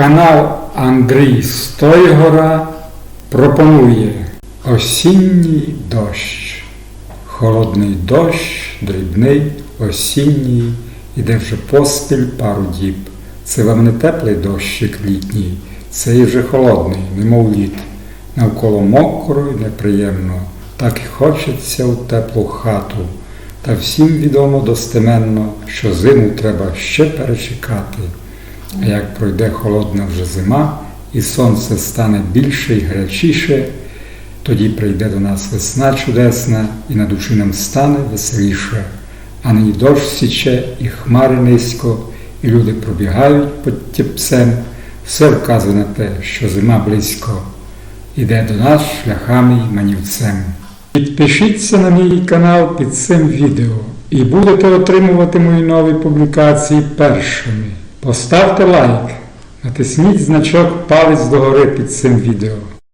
Канал Андрій Стойгора пропонує осінній дощ. Холодний дощ, дрібний, осінній, іде вже поспіль пару діб. Це вам не теплий дощик літній, це і вже холодний, немов лід. Навколо мокро і неприємно, так і хочеться у теплу хату. Та всім відомо достеменно, що зиму треба ще перечекати. А як пройде холодна вже зима, і сонце стане більше і гарячіше, тоді прийде до нас весна чудесна, і на душі нам стане веселіше. А нині дощ січе, і хмари низько, і люди пробігають під тіпцем, все вказує на те, що зима близько, іде до нас шляхами й манівцем. Підпишіться на мій канал під цим відео і будете отримувати мої нові публікації першими. Поставте лайк, натисніть значок палець догори під цим відео.